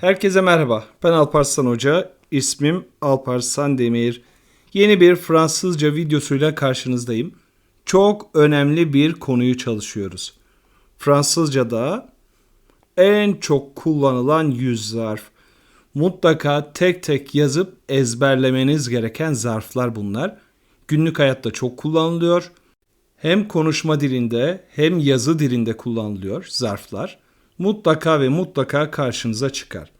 Herkese merhaba. Ben Alparslan Hoca. İsmim Alparslan Demir. Yeni bir Fransızca videosuyla karşınızdayım. Çok önemli bir konuyu çalışıyoruz. Fransızca'da en çok kullanılan yüz zarf. Mutlaka tek tek yazıp ezberlemeniz gereken zarflar bunlar. Günlük hayatta çok kullanılıyor. Hem konuşma dilinde hem yazı dilinde kullanılıyor zarflar. Mutlaka ve mutlaka karşınıza çıkar.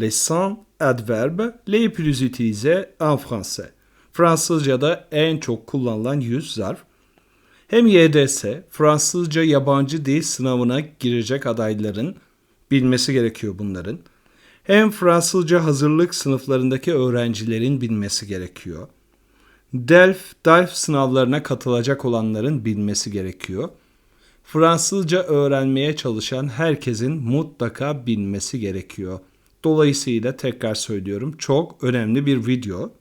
Les sans adverbes les plus utilisés en français. Fransızca'da en çok kullanılan yüz zarf. Hem YDS, Fransızca yabancı dil sınavına girecek adayların bilmesi gerekiyor bunların. Hem Fransızca hazırlık sınıflarındaki öğrencilerin bilmesi gerekiyor. DELF, DELF sınavlarına katılacak olanların bilmesi gerekiyor. Fransızca öğrenmeye çalışan herkesin mutlaka bilmesi gerekiyor. Dolayısıyla tekrar söylüyorum çok önemli bir video.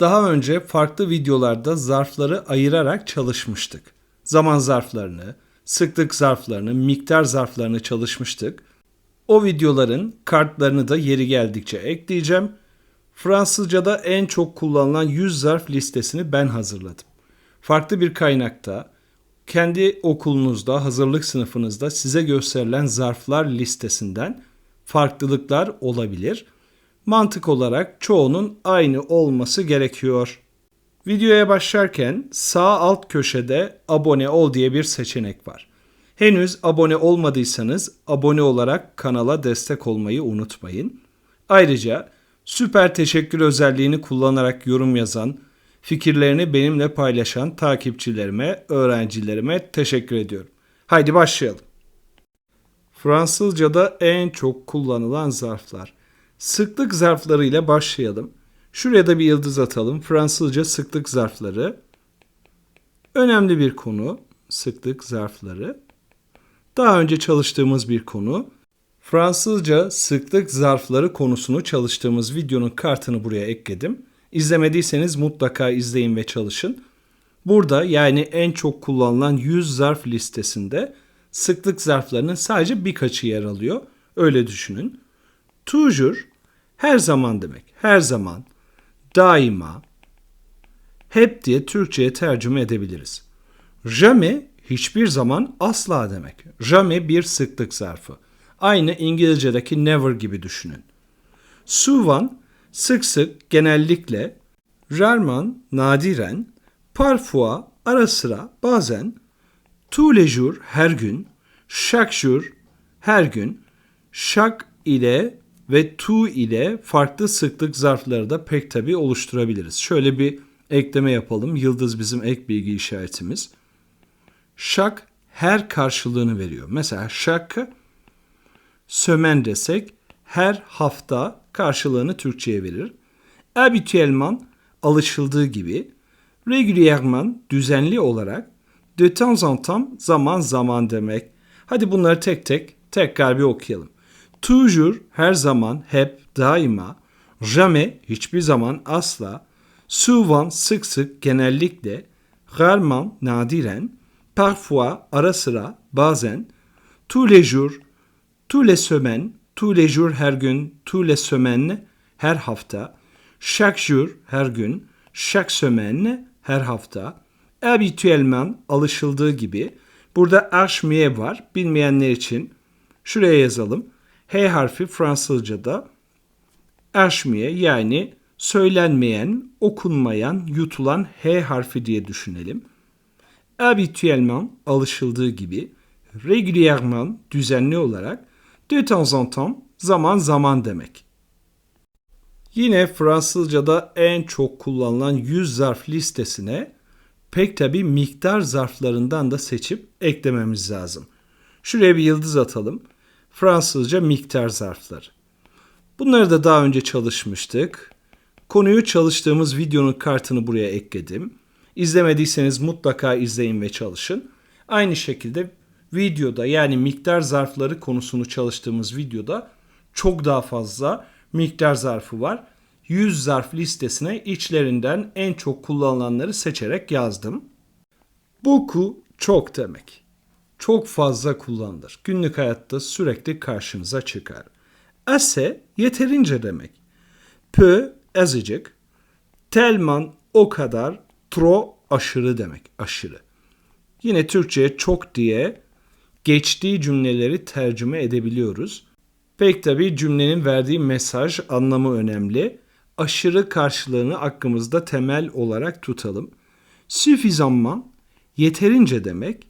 Daha önce farklı videolarda zarfları ayırarak çalışmıştık. Zaman zarflarını, sıklık zarflarını, miktar zarflarını çalışmıştık. O videoların kartlarını da yeri geldikçe ekleyeceğim. Fransızca'da en çok kullanılan 100 zarf listesini ben hazırladım. Farklı bir kaynakta, kendi okulunuzda, hazırlık sınıfınızda size gösterilen zarflar listesinden farklılıklar olabilir. Mantık olarak çoğunun aynı olması gerekiyor. Videoya başlarken sağ alt köşede abone ol diye bir seçenek var. Henüz abone olmadıysanız abone olarak kanala destek olmayı unutmayın. Ayrıca süper teşekkür özelliğini kullanarak yorum yazan, fikirlerini benimle paylaşan takipçilerime, öğrencilerime teşekkür ediyorum. Haydi başlayalım. Fransızca'da en çok kullanılan zarflar. Sıklık zarfları ile başlayalım. Şuraya da bir yıldız atalım. Fransızca sıklık zarfları. Önemli bir konu sıklık zarfları. Daha önce çalıştığımız bir konu. Fransızca sıklık zarfları konusunu çalıştığımız videonun kartını buraya ekledim. İzlemediyseniz mutlaka izleyin ve çalışın. Burada yani en çok kullanılan 100 zarf listesinde sıklık zarflarının sadece birkaçı yer alıyor. Öyle düşünün. Toujours her zaman demek. Her zaman, daima, hep diye Türkçe'ye tercüme edebiliriz. Jamais hiçbir zaman asla demek. Jamais bir sıklık zarfı. Aynı İngilizce'deki never gibi düşünün. Souvent sık sık, genellikle, rarement, nadiren, parfois, ara sıra, bazen, tous les jours, her gün, chaque jour, her gün, chaque ile ve to ile farklı sıklık zarfları da pek tabi oluşturabiliriz. Şöyle bir ekleme yapalım. Yıldız bizim ek bilgi işaretimiz. Chaque her karşılığını veriyor. Mesela chaque sömen desek her hafta karşılığını Türkçe'ye verir. Habituellement alışıldığı gibi, régulièrement düzenli olarak, de temps en temps zaman zaman demek. Hadi bunları tek tek tekrar bir okuyalım. Toujours her zaman, hep, daima, jamais hiçbir zaman asla, souvent sık sık genellikle, rarement nadiren, parfois ara sıra, bazen, tous les jours, tous les semaines, tous les jours her gün, tous les semaines her hafta, chaque jour her gün, chaque semaine her hafta, habituellement alışıldığı gibi. Burada archmiye var. Bilmeyenler için şuraya yazalım. H harfi Fransızca'da archmiye yani söylenmeyen, okunmayan, yutulan H harfi diye düşünelim. Habituellement alışıldığı gibi, régulièrement düzenli olarak, de temps en temps zaman zaman demek. Yine Fransızca'da en çok kullanılan 100 zarf listesine pek tabi miktar zarflarından da seçip eklememiz lazım. Şuraya bir yıldız atalım. Fransızca miktar zarfları. Bunları da daha önce çalışmıştık. Konuyu çalıştığımız videonun kartını buraya ekledim. İzlemediyseniz mutlaka izleyin ve çalışın. Aynı şekilde videoda yani miktar zarfları konusunu çalıştığımız videoda çok daha fazla miktar zarfı var. 100 zarf listesine içlerinden en çok kullanılanları seçerek yazdım. Boku çok demek. Çok fazla kullanılır. Günlük hayatta sürekli karşınıza çıkar. Assez yeterince demek. Peu azıcık. Tellement o kadar. Trop aşırı demek. Aşırı. Yine Türkçe'ye çok diye geçtiği cümleleri tercüme edebiliyoruz. Pek tabii cümlenin verdiği mesaj anlamı önemli. Aşırı karşılığını aklımızda temel olarak tutalım. Suffisamment yeterince demek.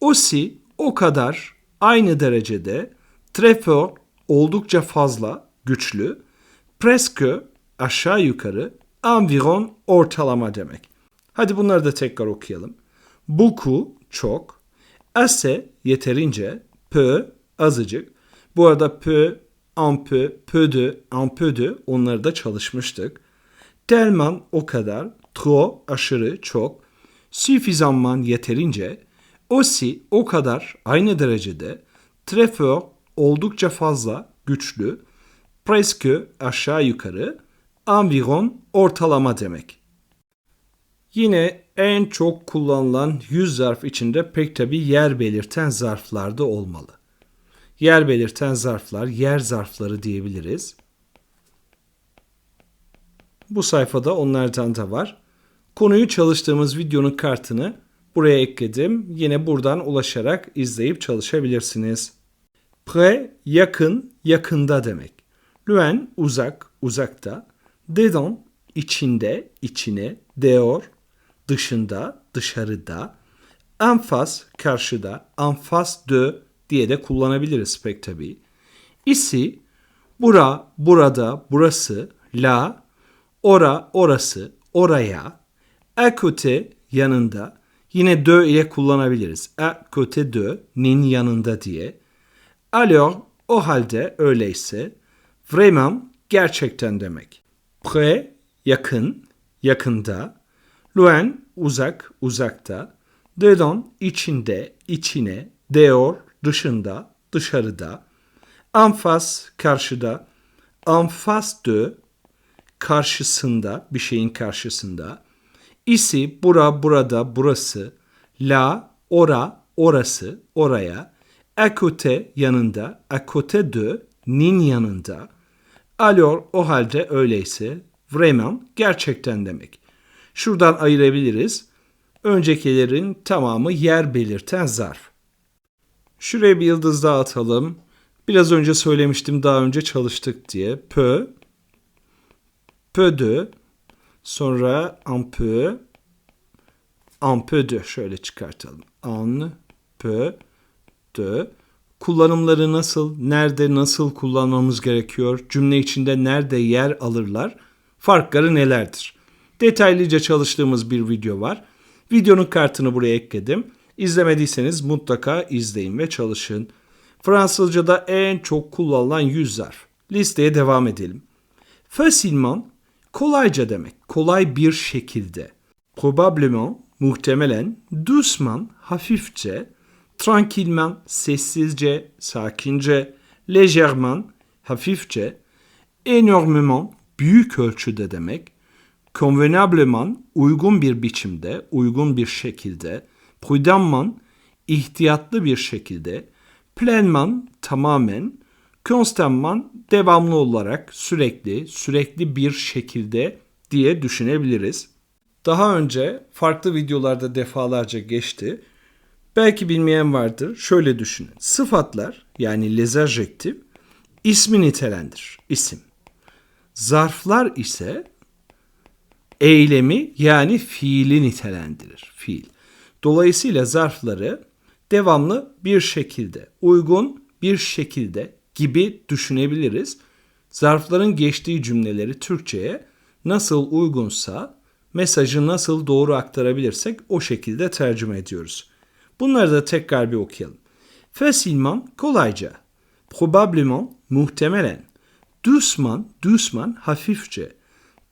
Aussi o kadar aynı derecede. Très fort oldukça fazla, güçlü. Presque aşağı yukarı. Environ ortalama demek. Hadi bunları da tekrar okuyalım. Beaucoup çok. Assez yeterince. Peu azıcık. Bu arada peu, un peu, peu de, un peu de onları da çalışmıştık. Tellement o kadar. Trop aşırı çok. Suffisamment yeterince. Aussi o kadar aynı derecede. Très fort oldukça fazla, güçlü. Presque aşağı yukarı. Environ ortalama demek. Yine en çok kullanılan yüz zarf içinde pek tabi yer belirten zarflar da olmalı. Yer belirten zarflar, yer zarfları diyebiliriz. Bu sayfada onlardan da var. Konuyu çalıştığımız videonun kartını buraya ekledim. Yine buradan ulaşarak izleyip çalışabilirsiniz. Près yakın, yakında demek. Loin uzak, uzakta. Dedans içinde, içine. Dehors dışında, dışarıda. En face karşıda, en face de diye de kullanabiliriz pek tabii. Ici bura, burada, burası, la, ora, orası, oraya, côté yanında, yine de ile kullanabiliriz. À côté de, nin yanında diye. Alors, o halde öyleyse, vraiment gerçekten demek. Près yakın, yakında. Loin uzak, uzakta. Dedans içinde, içine. Dehors dışında, dışarıda. En face karşıda. En face de karşısında, bir şeyin karşısında. Ici bura, burada, burası. La, ora, orası, oraya. Côté yanında, côté de nin yanında. Alors o halde öyleyse vraiment gerçekten demek. Şuradan ayırabiliriz. Öncekilerin tamamı yer belirten zarf. Şuraya bir yıldız daha atalım. Biraz önce söylemiştim daha önce çalıştık diye. Peu, peu sonra un peu, şöyle çıkartalım. Un peu de. Kullanımları nasıl, nerede nasıl kullanmamız gerekiyor, cümle içinde nerede yer alırlar, farkları nelerdir? Detaylıca çalıştığımız bir video var. Videonun kartını buraya ekledim. İzlemediyseniz mutlaka izleyin ve çalışın. Fransızca'da en çok kullanılan yüz zarf. Listeye devam edelim. Facilement kolayca demek. Kolay bir şekilde. Probablement muhtemelen, doucement hafifçe, tranquillement sessizce, sakince, légèrement hafifçe, énormément büyük ölçüde demek, convenablement uygun bir biçimde, uygun bir şekilde, prudemment ihtiyatlı bir şekilde, pleinement tamamen, constamment devamlı olarak, sürekli, sürekli bir şekilde diye düşünebiliriz. Daha önce farklı videolarda defalarca geçti. Belki bilmeyen vardır. Şöyle düşünün. Sıfatlar yani les adjectifs ismi nitelendirir. isim. Zarflar ise eylemi yani fiili nitelendirir. Fiil. Dolayısıyla zarfları devamlı bir şekilde, uygun bir şekilde gibi düşünebiliriz. Zarfların geçtiği cümleleri Türkçe'ye nasıl uygunsa, mesajı nasıl doğru aktarabilirsek o şekilde tercüme ediyoruz. Bunları da tekrar bir okuyalım. Facilement, kolayca. Probablement, muhtemelen. Doucement, doucement, hafifçe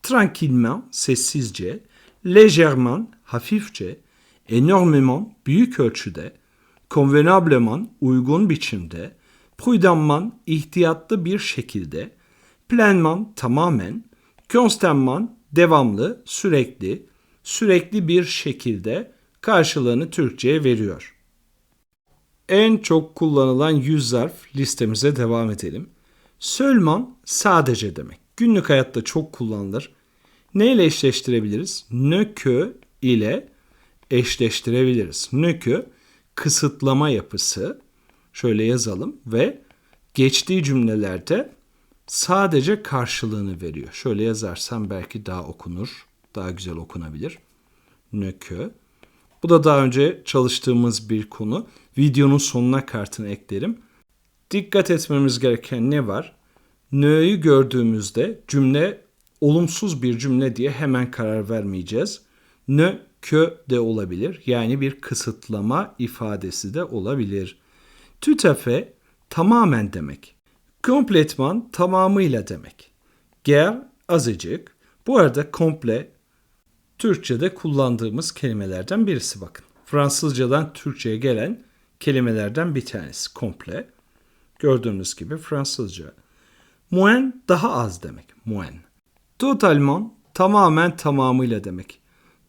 tranquillement, sessizce, légèrement, hafifçe, énormément, büyük ölçüde, convenablement, uygun biçimde, prudemment, ihtiyatlı bir şekilde, pleinement, tamamen, constamment, devamlı, sürekli, sürekli bir şekilde karşılığını Türkçe'ye veriyor. En çok kullanılan yüz zarf listemize devam edelim. Seulement sadece demek. Günlük hayatta çok kullanılır. Neyle eşleştirebiliriz? Ne que ile eşleştirebiliriz. Ne que kısıtlama yapısı. Şöyle yazalım ve geçtiği cümlelerde sadece karşılığını veriyor. Şöyle yazarsam belki daha okunur, daha güzel okunabilir. Ne que. Bu da daha önce çalıştığımız bir konu. Videonun sonuna kartını eklerim. Dikkat etmemiz gereken ne var? Ne'yi gördüğümüzde cümle olumsuz bir cümle diye hemen karar vermeyeceğiz. Ne kö de olabilir. Yani bir kısıtlama ifadesi de olabilir. Tout à fait tamamen demek. Kompletman tamamıyla demek. Ger azıcık. Bu arada komple Türkçe'de kullandığımız kelimelerden birisi bakın. Fransızcadan Türkçe'ye gelen kelimelerden bir tanesi komple. Gördüğünüz gibi Fransızca. Moen daha az demek. Moen. Totalement tamamen tamamıyla demek.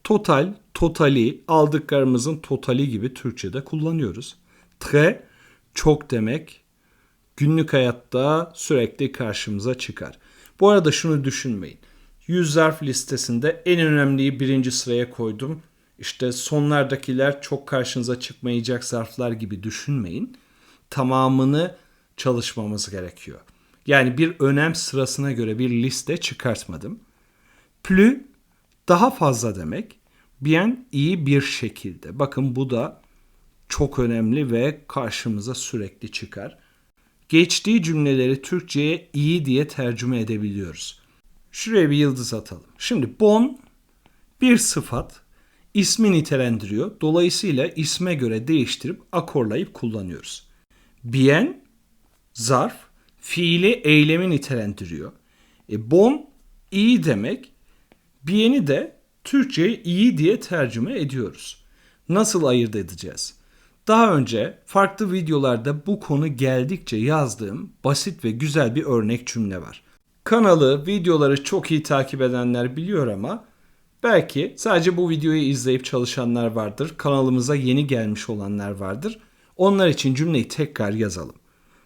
Total, totali, aldıklarımızın totali gibi Türkçe'de kullanıyoruz. Très, çok demek. Günlük hayatta sürekli karşımıza çıkar. Bu arada şunu düşünmeyin. Yüz zarf listesinde en önemliyi birinci sıraya koydum. İşte sonlardakiler çok karşınıza çıkmayacak zarflar gibi düşünmeyin. Tamamını çalışmamız gerekiyor. Yani bir önem sırasına göre bir liste çıkartmadım. Plus daha fazla demek. Bien iyi bir şekilde. Bakın bu da çok önemli ve karşımıza sürekli çıkar. Geçtiği cümleleri Türkçe'ye iyi diye tercüme edebiliyoruz. Şuraya bir yıldız atalım. Şimdi bon bir sıfat ismi nitelendiriyor. Dolayısıyla isme göre değiştirip akorlayıp kullanıyoruz. Bien zarf fiili eylemi nitelendiriyor. E, bon iyi demek. Bien'i de Türkçe'ye iyi diye tercüme ediyoruz. Nasıl ayırt edeceğiz? Daha önce farklı videolarda bu konu geldikçe yazdığım basit ve güzel bir örnek cümle var. Kanalı, videoları çok iyi takip edenler biliyor ama belki sadece bu videoyu izleyip çalışanlar vardır. Kanalımıza yeni gelmiş olanlar vardır. Onlar için cümleyi tekrar yazalım.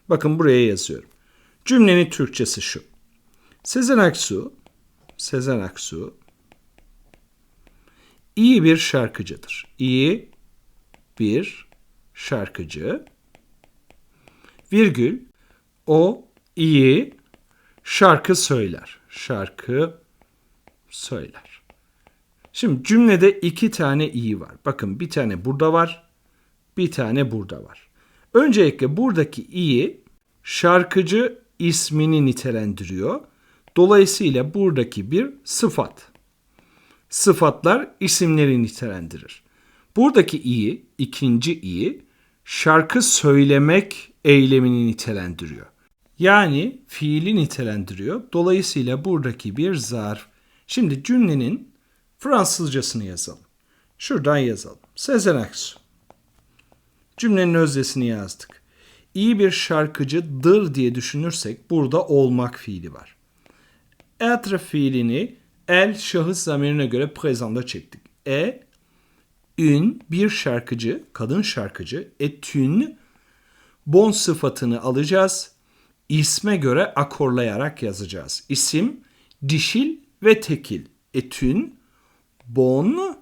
Bakın buraya yazıyorum. Cümlenin Türkçesi şu. Sezen Aksu, Sezen Aksu iyi bir şarkıcıdır. İyi bir şarkıcı. Virgül o iyi şarkı söyler. Şarkı söyler. Şimdi cümlede iki tane iyi var. Bakın bir tane burada var, bir tane burada var. Öncelikle buradaki iyi şarkıcı ismini nitelendiriyor. Dolayısıyla buradaki bir sıfat. Sıfatlar isimleri nitelendirir. Buradaki iyi, ikinci iyi, şarkı söylemek eylemini nitelendiriyor. Yani fiili nitelendiriyor. Dolayısıyla buradaki bir zarf. Şimdi cümlenin Fransızcasını yazalım. Şuradan yazalım. Sezen Aksu. Cümlenin özdesini yazdık. İyi bir şarkıcıdır diye düşünürsek burada olmak fiili var. Être fiilini el şahıs zamirine göre prezanda çektik. E ün bir şarkıcı, kadın şarkıcı, etün bon sıfatını alacağız. İsme göre akorlayarak yazacağız. İsim dişil ve tekil. Etün bon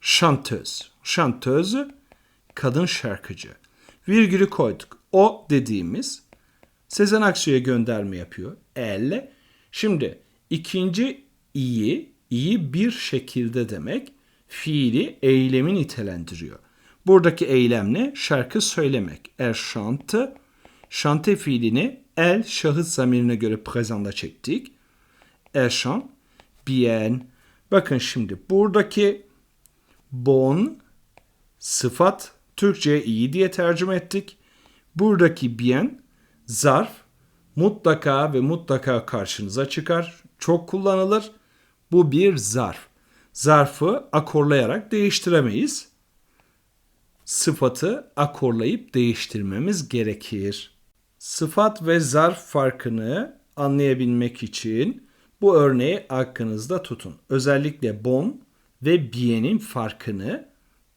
chanteuse. Chanteuse kadın şarkıcı. Virgülü koyduk. O dediğimiz Sezen Aksu'ya gönderme yapıyor. El. Şimdi ikinci iyi, iyi bir şekilde demek fiili eylemi nitelendiriyor. Buradaki eylem ne? Şarkı söylemek. Er chante, chante fiilini el şahıs zamirine göre prezanda çektik. Er chante, bien. Bakın şimdi buradaki bon sıfat Türkçe'ye iyi diye tercüme ettik. Buradaki bien zarf mutlaka ve mutlaka karşınıza çıkar. Çok kullanılır. Bu bir zarf. Zarfı akorlayarak değiştiremeyiz. Sıfatı akorlayıp değiştirmemiz gerekir. Sıfat ve zarf farkını anlayabilmek için bu örneği aklınızda tutun. Özellikle bon ve bien'in farkını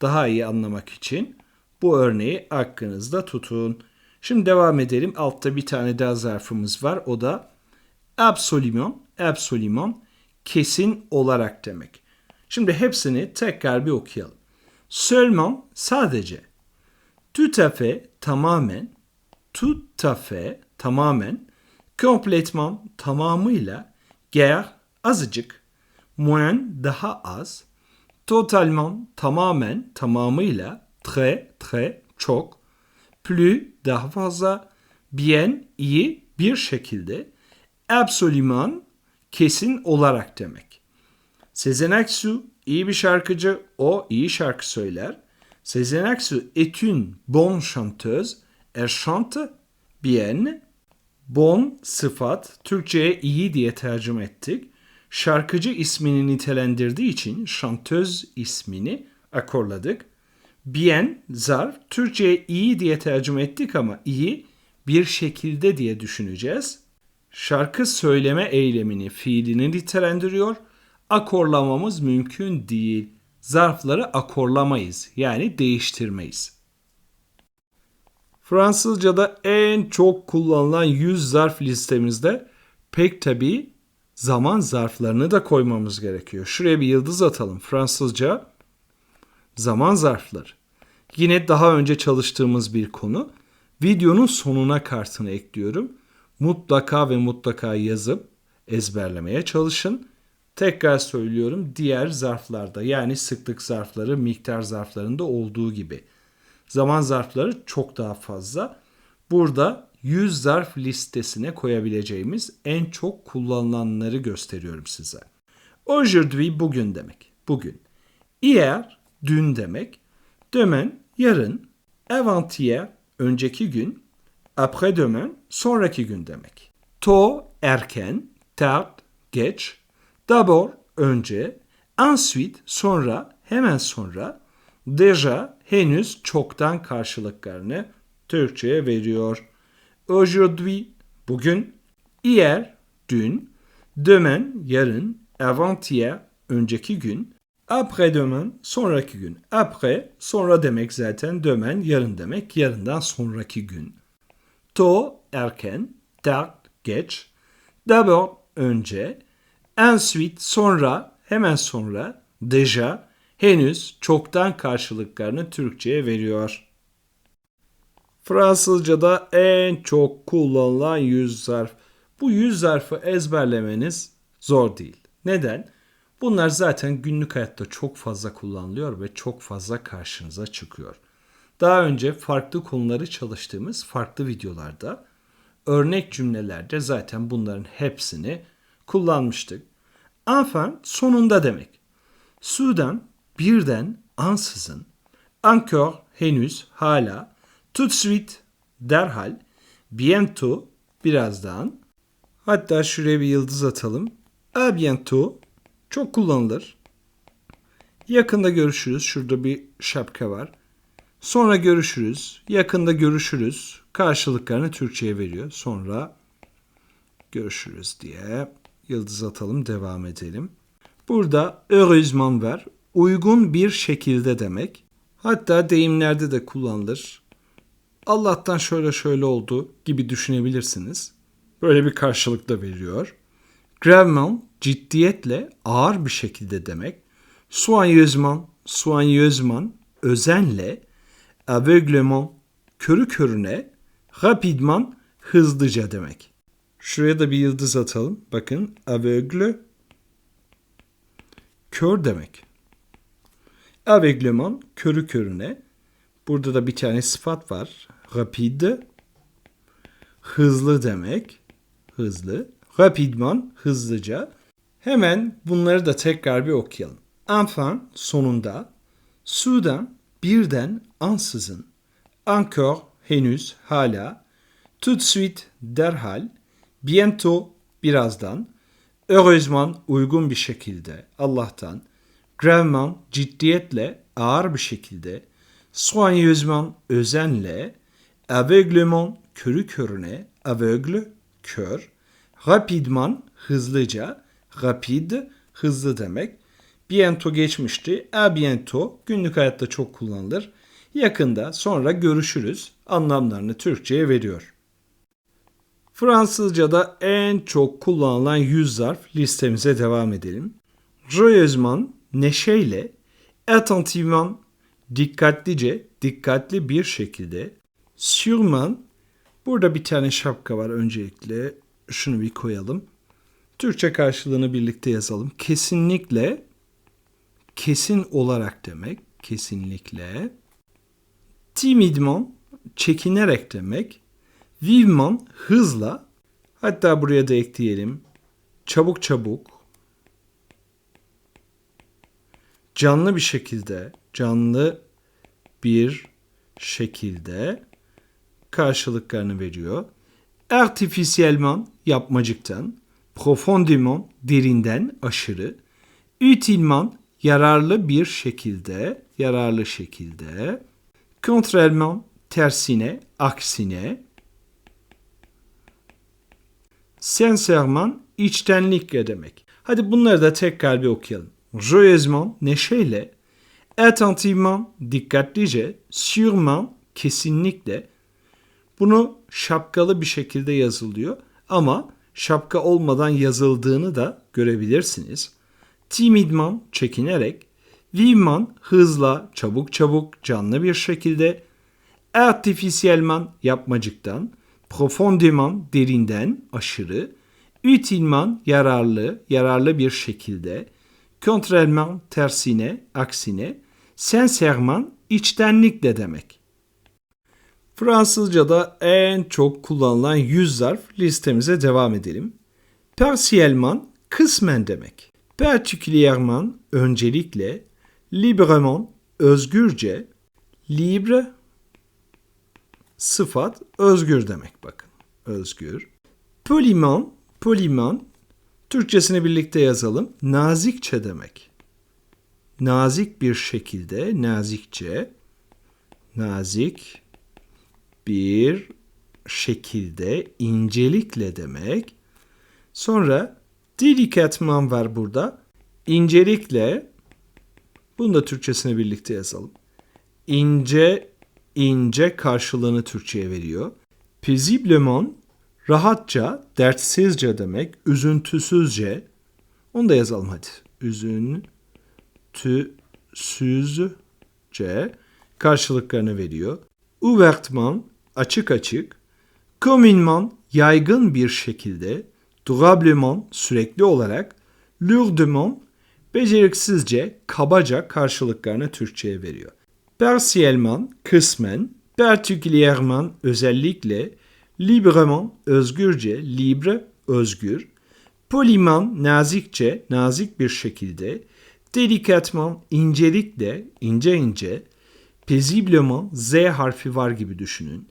daha iyi anlamak için bu örneği aklınızda tutun. Şimdi devam edelim. Altta bir tane daha zarfımız var. O da absolument, absolument kesin olarak demek. Şimdi hepsini tekrar bir okuyalım. Seulement sadece. Tout à fait tamamen. Tout à fait tamamen. Complètement tamamıyla. Guère azıcık. Moins daha az. Totalement tamamen tamamıyla. Très très çok. Plus daha fazla. Bien iyi bir şekilde. Absolument kesin olarak demek. Sezen Aksu iyi bir şarkıcı, o iyi şarkı söyler. Sezen Aksu est une bonne chanteuse, elle chante bien. Bon sıfat, Türkçe'ye iyi diye tercüme ettik. Şarkıcı ismini nitelendirdiği için şantöz ismini akorladık. Bien zarf, Türkçe'ye iyi diye tercüme ettik ama iyi bir şekilde diye düşüneceğiz. Şarkı söyleme eylemini, fiilini nitelendiriyor. Akorlamamız mümkün değil. Zarfları akorlamayız yani değiştirmeyiz. Fransızca'da en çok kullanılan 100 zarf listemizde pek tabii zaman zarflarını da koymamız gerekiyor. Şuraya bir yıldız atalım. Fransızca zaman zarfları. Yine daha önce çalıştığımız bir konu. Videonun sonuna kartını ekliyorum. Mutlaka ve mutlaka yazıp ezberlemeye çalışın. Tekrar söylüyorum diğer zarflarda yani sıklık zarfları, miktar zarflarında olduğu gibi. Zaman zarfları çok daha fazla. Burada 100 zarf listesine koyabileceğimiz en çok kullanılanları gösteriyorum size. Aujourd'hui bugün demek. Bugün. Hier dün demek. Demain yarın. Avant-hier önceki gün. Après-demain sonraki gün demek. Tôt erken, tard geç. D'abord önce, ensuite sonra, hemen sonra, déjà henüz çoktan karşılıklarını Türkçe'ye veriyor. Aujourd'hui bugün, hier dün, demain yarın, avant-hier önceki gün, après-demain sonraki gün. Après sonra demek zaten demain yarın demek yarından sonraki gün. Tôt erken, tard geç, d'abord önce, ensuite sonra hemen sonra, déjà henüz çoktan karşılıklarını Türkçe'ye veriyor. Fransızca'da en çok kullanılan yüz zarf. Bu yüz zarfı ezberlemeniz zor değil. Neden? Bunlar zaten günlük hayatta çok fazla kullanılıyor ve çok fazla karşınıza çıkıyor. Daha önce farklı konuları çalıştığımız farklı videolarda örnek cümlelerde zaten bunların hepsini kullanmıştık. Enfin sonunda demek. Sudan birden ansızın, encore henüz hala, tout de suite derhal, bientôt birazdan, hatta şuraya bir yıldız atalım. A bientôt çok kullanılır. Yakında görüşürüz. Şurada bir şapka var. Sonra görüşürüz. Yakında görüşürüz. Karşılıklarını Türkçe'ye veriyor. Sonra görüşürüz diye yıldız atalım devam edelim. Burada heureusement var. Uygun bir şekilde demek. Hatta deyimlerde de kullanılır. Allah'tan şöyle şöyle oldu gibi düşünebilirsiniz. Böyle bir karşılık da veriyor. Gravement ciddiyetle ağır bir şekilde demek. Soigneusement, soigneusement özenle, aveuglement körü körüne, rapidement hızlıca demek. Şuraya da bir yıldız atalım. Bakın aveugle kör demek. Aveuglement körü körüne. Burada da bir tane sıfat var. Rapide hızlı demek. Hızlı. Rapidement hızlıca. Hemen bunları da tekrar bir okuyalım. Enfin sonunda. Soudain birden ansızın. Encore henüz hala. Tout de suite derhal. Bientôt birazdan. Heureusement uygun bir şekilde Allah'tan. Gravement ciddiyetle ağır bir şekilde. Soigneusement özenle. Aveuglement körü körüne. Aveugle kör. Rapidement hızlıca. Rapide hızlı demek. Bientôt geçmişti. A bientôt günlük hayatta çok kullanılır. Yakında sonra görüşürüz anlamlarını Türkçe'ye veriyor. Fransızca'da en çok kullanılan yüz zarf listemize devam edelim. Joyeusement, neşeyle, attentivement, dikkatlice, dikkatli bir şekilde, sûrement, burada bir tane şapka var öncelikle, şunu bir koyalım. Türkçe karşılığını birlikte yazalım. Kesinlikle, kesin olarak demek, kesinlikle. Timidement, çekinerek demek. Vivement, hızla. Hatta buraya da ekleyelim. Çabuk çabuk. Canlı bir şekilde, canlı bir şekilde karşılıklarını veriyor. Artificiellement, yapmacıktan. Profondément, derinden, aşırı. Utilement, yararlı bir şekilde, yararlı şekilde. Contrairement, tersine, aksine. Sincèrement, içtenlikle demek. Hadi bunları da tekrar bir okuyalım. Joyeusement, neşeyle. Attentivement, dikkatlice. Sûrement, kesinlikle. Bunu şapkalı bir şekilde yazılıyor ama şapka olmadan yazıldığını da görebilirsiniz. Timidement, çekinerek. Vivement, hızla, çabuk çabuk, canlı bir şekilde. Artificiellement, yapmacıktan. Profondément, derinden, aşırı. Utilement, yararlı, yararlı bir şekilde. Contrairement, tersine, aksine. Sincèrement, içtenlikle demek. Fransızca'da en çok kullanılan yüz zarf listemize devam edelim. Partiellement, kısmen demek. Particulièrement, öncelikle. Librement, özgürce. Libre, sıfat, özgür demek bakın. Özgür. Poliment, poliment, Türkçesini birlikte yazalım. Nazikçe demek. Nazik bir şekilde, nazikçe, nazik bir şekilde, incelikle demek. Sonra delikatman var burada. İncelikle, bunu da Türkçesini birlikte yazalım. İnce, ince karşılığını Türkçe'ye veriyor. Paisiblement, rahatça, dertsizce demek, üzüntüsüzce. Onu da yazalım hadi. Üzüntüsüzce karşılıklarını veriyor. Ouvertement, açık açık. Communement, yaygın bir şekilde. Durablement, sürekli olarak. Lourdement, beceriksizce, kabaca karşılıklarını Türkçe'ye veriyor. Partiellement, kısmen. Particulièrement, özellikle. Librement, özgürce. Libre, özgür. Poliment, nazikçe, nazik bir şekilde. Delicatement, incelikle, ince ince. Paisiblement, Z harfi var gibi düşünün.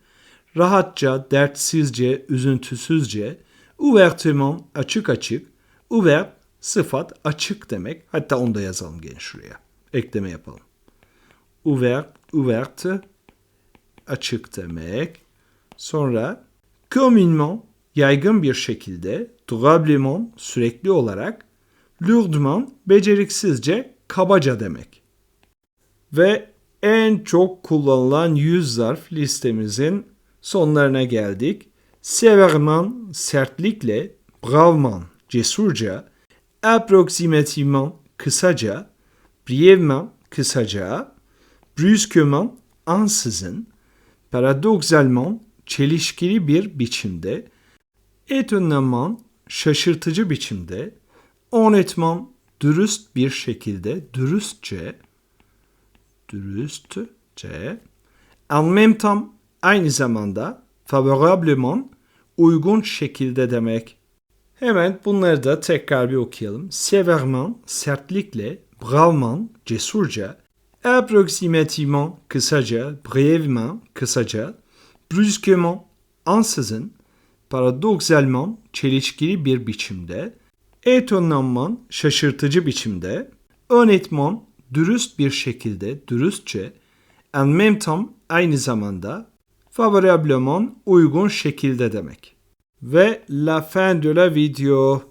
Rahatça, dertsizce, üzüntüsüzce. Ouvertement, açık açık. Ouvert, sıfat, açık demek. Hatta onu da yazalım gene şuraya. Ekleme yapalım. Ouvert, ouverte, açık demek. Sonra communement, yaygın bir şekilde. Durablement, sürekli olarak. Lourdement, beceriksizce, kabaca demek. Ve en çok kullanılan yüz zarf listemizin sonlarına geldik. Sévèrement, sertlikle, bravement, cesurca, approximativement, kısaca, brièvement, kısaca, brusquement, ansızın, paradoxalement, çelişkili bir biçimde, étonnamment, şaşırtıcı biçimde, honnêtement, dürüst bir şekilde, dürüstçe, dürüstçe, en même temps, aynı zamanda, favorablement, uygun şekilde demek. Hemen bunları da tekrar bir okuyalım. Sévèrement, sertlikle, bravement, cesurca, approximativement, kısaca, brièvement, kısaca, brusquement, ansızın, paradoxalement, çelişkili bir biçimde, étonnamment, şaşırtıcı biçimde, honnêtement, dürüst bir şekilde, dürüstçe, en même temps, aynı zamanda, favorablement, uygun şekilde demek. Ve la fin de la video.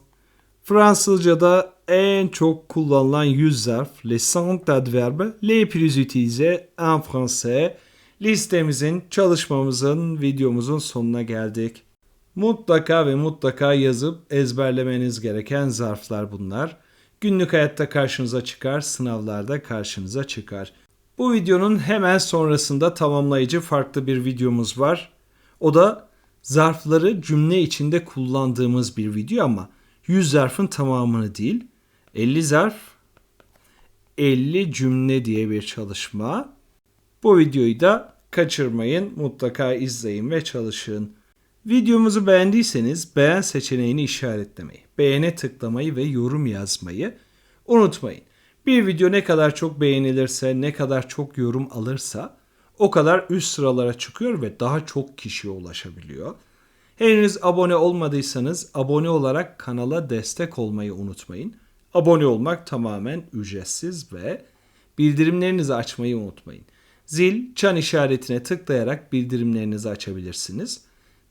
Fransızca'da en çok kullanılan yüz zarf, les cent adverbes les plus utilisés en français. Listemizin, çalışmamızın, videomuzun sonuna geldik. Mutlaka ve mutlaka yazıp ezberlemeniz gereken zarflar bunlar. Günlük hayatta karşınıza çıkar, sınavlarda karşınıza çıkar. Bu videonun hemen sonrasında tamamlayıcı farklı bir videomuz var. O da zarfları cümle içinde kullandığımız bir video ama 100 zarfın tamamını değil. 50 zarf, 50 cümle diye bir çalışma. Bu videoyu da kaçırmayın. Mutlaka izleyin ve çalışın. Videomuzu beğendiyseniz beğen seçeneğini işaretlemeyi, beğene tıklamayı ve yorum yazmayı unutmayın. Bir video ne kadar çok beğenilirse, ne kadar çok yorum alırsa o kadar üst sıralara çıkıyor ve daha çok kişiye ulaşabiliyor. Henüz abone olmadıysanız abone olarak kanala destek olmayı unutmayın. Abone olmak tamamen ücretsiz ve bildirimlerinizi açmayı unutmayın. Zil, çan işaretine tıklayarak bildirimlerinizi açabilirsiniz.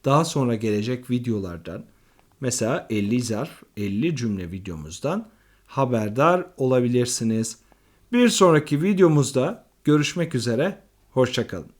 Daha sonra gelecek videolardan mesela 50 zarf, 50 cümle videomuzdan haberdar olabilirsiniz. Bir sonraki videomuzda görüşmek üzere, hoşçakalın.